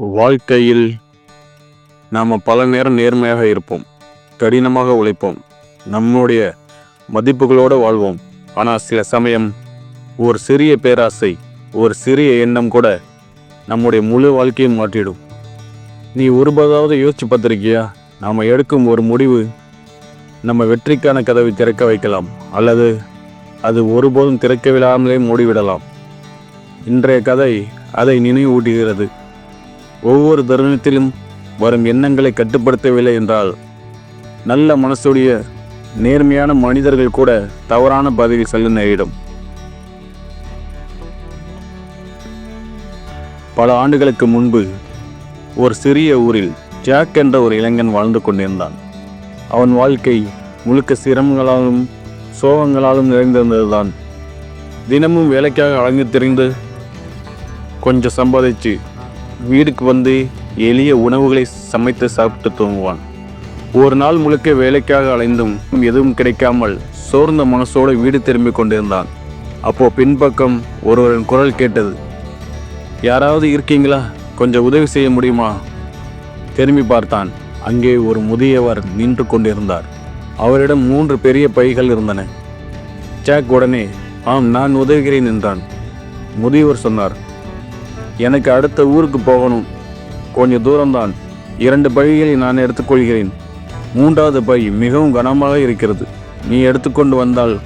வாழ்க்கையில் நாம் பல நேரம் நேர்மையாக இருப்போம். கடினமாக உழைப்போம். நம்முடைய மதிப்புகளோடு வாழ்வோம். ஆனால் சில சமயம் ஒரு சிறிய பேராசை ஒரு சிறிய எண்ணம் கூட நம்முடைய முழு வாழ்க்கையை மாற்றிடும். நீ ஒருபதாவது யோசிச்சு பார்த்துருக்கியா? நாம் எடுக்கும் ஒரு முடிவு நம்ம வெற்றிக்கான கதவை திறக்க வைக்கலாம். அல்லது அது ஒருபோதும் திறக்கவிடாமலே மூடிவிடலாம். இன்றைய கதை அதை நினைவூட்டுகிறது. ஒவ்வொரு தருணத்திலும் வரும் எண்ணங்களை கட்டுப்படுத்தவில்லை என்றால் நல்ல மனசுடைய நேர்மையான மனிதர்கள் கூட தவறான பாதையில் செல்ல நேரிடும். பல ஆண்டுகளுக்கு முன்பு ஒரு சிறிய ஊரில் ஜாக் என்ற ஒரு இளைஞன் வாழ்ந்து கொண்டிருந்தான். அவன் வாழ்க்கை முழுக்க சிரமங்களாலும் சோகங்களாலும் நிறைந்திருந்ததுதான். தினமும் வேலைக்காக அலைந்து திரிந்து கொஞ்சம் சம்பாதிச்சு வீடுக்கு வந்து எளிய உணவுகளை சமைத்து சாப்பிட்டு தூங்குவான். ஒரு நாள் முழுக்க வேலைக்காக அலைந்தும் எதுவும் கிடைக்காமல் சோர்ந்த மனசோடு வீடு திரும்பி கொண்டிருந்தான். அப்போ பின்பக்கம் ஒருவரின் குரல் கேட்டது யாராவது இருக்கீங்களா? கொஞ்சம் உதவி செய்ய முடியுமா? திரும்பி பார்த்தான். அங்கே ஒரு முதியவர் நின்று கொண்டிருந்தார். அவரிடம் மூன்று பெரிய பைகள் இருந்தன. ஜாக் உடனே ஆம் நான் உதவுகிறேன் என்றான். முதியவர் சொன்னார் எனக்கு அடுத்த ஊருக்கு போகணும். கொஞ்சம் தூரம்தான். இரண்டு பைகளை நான் எடுத்துக்கொள்கிறேன். மூன்றாவது பை மிகவும் கனமாக இருக்கிறது. நீ எடுத்துக்கொண்டு வந்தால்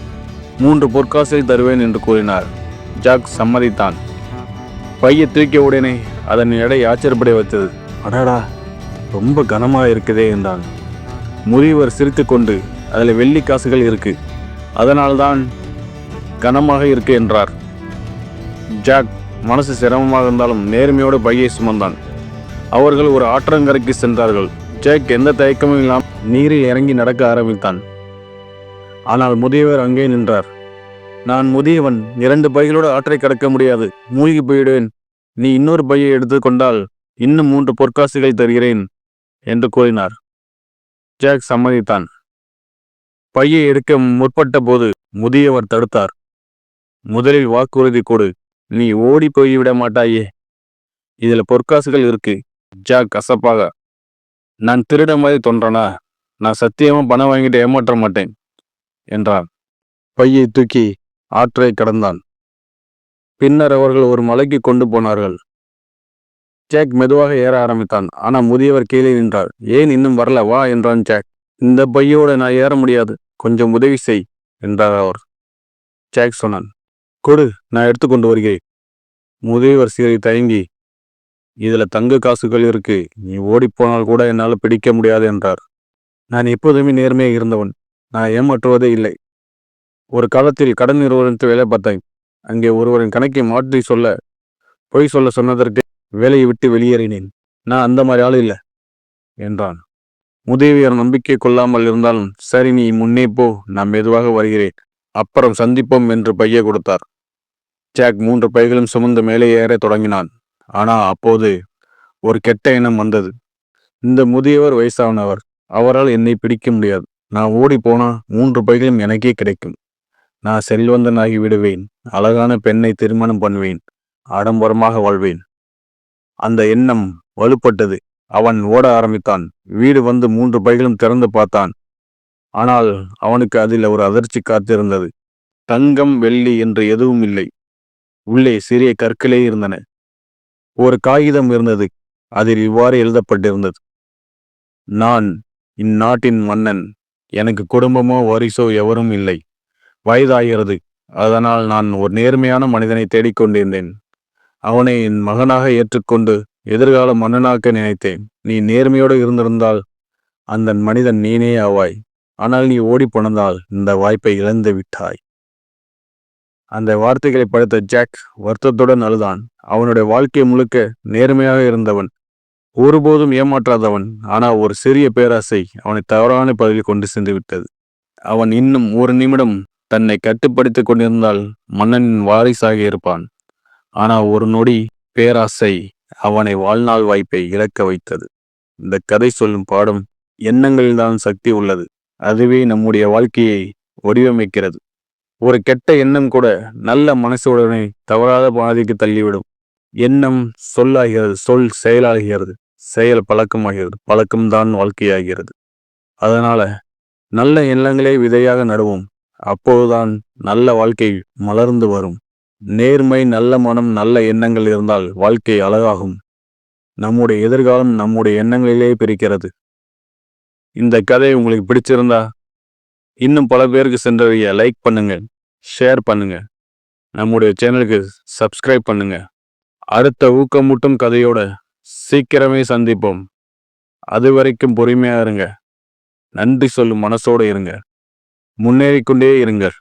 மூன்று பொற்காசை தருவேன் என்று கூறினார். ஜாக் சம்மதித்தான். பையை தூக்கிய உடனே அதன் எடை ஆச்சரியப்படைய வைத்தது. அடாடா ரொம்ப கனமாக இருக்குதே என்றான். முதியவர் சிரித்துக்கொண்டு அதில் வெள்ளி காசுகள் இருக்கு. அதனால்தான் கனமாக இருக்கு என்றார். ஜாக் மனசு சிரமமாக இருந்தாலும் நேர்மையோடு பையை சுமந்தான். அவர்கள் ஒரு ஆற்றங்கரைக்கு சென்றார்கள். ஜேக் எந்த தயக்கமும் இல்லாமல் நீரில் இறங்கி நடக்க ஆரம்பித்தான். ஆனால் முதியவர் அங்கே நின்றார். நான் முதியவன். இரண்டு பைகளோடு ஆற்றை கடக்க முடியாது. மூழ்கி போயிடுவேன். நீ இன்னொரு பையை எடுத்துக்கொண்டால் இன்னும் மூன்று பொற்காசுகளை தருகிறேன் என்று கூறினார். ஜாக் சம்மதித்தான். பையை எடுக்க முற்பட்ட போது முதியவர் தடுத்தார். முதலில் வாக்குறுதி கொடு. நீ ஓடி போய்விட மாட்டாயே. இதில் பொற்காசுகள் இருக்கு. ஜாக் கசப்பாக. நான் திருட மாதிரி தோன்றனா? நான் சத்தியமாக பணம் வாங்கிட்டு ஏமாற்ற மாட்டேன் என்றான். பையை தூக்கி ஆற்றை கடந்தான். பின்னர் அவர்கள் ஒரு மலைக்கு கொண்டு போனார்கள். ஜாக் மெதுவாக ஏற ஆரம்பித்தான். ஆனால் முதியவர் கீழே நின்றார். ஏன் இன்னும் வரல? வா என்றான் ஜாக். இந்த பையோட நான் ஏற முடியாது. கொஞ்சம் உதவி செய் என்றார் அவர். ஜாக் சொன்னான். கொடு நான் எடுத்துக்கொண்டு வருகிறேன். முதியவர் சீரை தயங்கி இதுல தங்க காசுகள் இருக்கு நீ ஓடிப்போனால் கூட என்னால் பிடிக்க முடியாது என்றார். நான் எப்போதுமே நேர்மையாக இருந்தவன். நான் ஏமாற்றுவதே இல்லை. ஒரு காலத்தில் கடன் நிறுவனத்தில் வேலை பார்த்தேன். அங்கே ஒருவரின் கணக்கை மாற்றி சொல்ல பொய் சொல்ல சொன்னதற்கு வேலையை விட்டு வெளியேறினேன். நான் அந்த மாதிரி ஆள் இல்லை என்றான். முதியவர் நம்பிக்கை கொள்ளாமல் இருந்தாலும் சரி நீ முன்னே போ நான் மெதுவாக வருகிறேன். அப்புறம் சந்திப்போம் என்று பைய கொடுத்தார். ஜாக் மூன்று பைகளும் சுமந்து மேலே ஏற தொடங்கினான். ஆனா அப்போது ஒரு கெட்ட எண்ணம் வந்தது. இந்த முதியவர் வயசானவர் அவரால் என்னை பிடிக்க முடியாது. நான் ஓடி போனா மூன்று பைகளும் எனக்கே கிடைக்கும். நான் செல்வந்தனாகி விடுவேன். அழகான பெண்ணை திருமணம் பண்ணுவேன். ஆடம்பரமாக வாழ்வேன். அந்த எண்ணம் வலுப்பட்டது. அவன் ஓட ஆரம்பித்தான். வீடு வந்து மூன்று பைகளும் திறந்து பார்த்தான். ஆனால் அவனுக்கு அதில் ஒரு அதிர்ச்சி காத்திருந்தது. தங்கம் வெள்ளி என்று எதுவும் இல்லை. உள்ளே சிறிய கற்களே இருந்தன. ஒரு காகிதம் இருந்தது அதில் இவ்வாறு எழுதப்பட்டிருந்தது. நான் இந்நாட்டின் மன்னன் எனக்கு குடும்பமோ வாரிசோ எவரும் இல்லை. வயதாகிறது அதனால் நான் ஒரு நேர்மையான மனிதனை தேடிக்கொண்டிருந்தேன். அவனை என் மகனாக ஏற்றுக்கொண்டு எதிர்கால மன்னனாக்க நினைத்தேன். நீ நேர்மையோடு இருந்திருந்தால் அந்த மனிதன் நீனே ஆவாய். ஆனால் நீ ஓடி போனதால் இந்த வாய்ப்பை இழந்து விட்டாய் அந்த வார்த்தைகளை படித்த ஜாக் வருத்தத்துடன் அழுதான். அவனுடைய வாழ்க்கை முழுக்க நேர்மையாக இருந்தவன். ஒருபோதும் ஏமாற்றாதவன். ஆனால் ஒரு சிறிய பேராசை அவனை தவறான பகுதியில் கொண்டு சென்று விட்டது. அவன் இன்னும் ஒரு நிமிடம் தன்னை கட்டுப்படுத்திக் கொண்டிருந்தால் மன்னனின் வாரிசாக இருப்பான். ஆனால் ஒரு நொடி பேராசை அவனை வாழ்நாள் வாய்ப்பை இழக்க வைத்தது. இந்த கதை சொல்லும் பாடம் எண்ணங்களில்தான் சக்தி உள்ளது. அதுவே நம்முடைய வாழ்க்கையை வடிவமைக்கிறது. ஒரு கெட்ட எண்ணம் கூட நல்ல மனசுடனே தவறாத பாதைக்கு தள்ளிவிடும். எண்ணம் சொல்லாகிறது சொல் செயலாகிறது செயல் பழக்கமாகிறது பழக்கம்தான் வாழ்க்கையாகிறது. அதனால நல்ல எண்ணங்களே விதையாக நடுவோம். அப்போதுதான் நல்ல வாழ்க்கை மலர்ந்து வரும். நேர்மை நல்ல மனம் நல்ல எண்ணங்கள் இருந்தால் வாழ்க்கை அழகாகும். நம்முடைய எதிர்காலம் நம்முடைய எண்ணங்களிலே பிரிக்கிறது. இந்த கதை உங்களுக்கு பிடிச்சிருந்தா இன்னும் பல பேருக்கு சென்றவைய லைக் பண்ணுங்கள். ஷேர் பண்ணுங்கள் நம்முடைய சேனலுக்கு சப்ஸ்கிரைப் பண்ணுங்கள் அடுத்த ஊக்கமூட்டும் கதையோட சீக்கிரமே சந்திப்போம். அது வரைக்கும் பொறுமையாக இருங்க. நன்றி சொல்லும் மனசோட இருங்க. முன்னேறிக்கொண்டே இருங்கள்.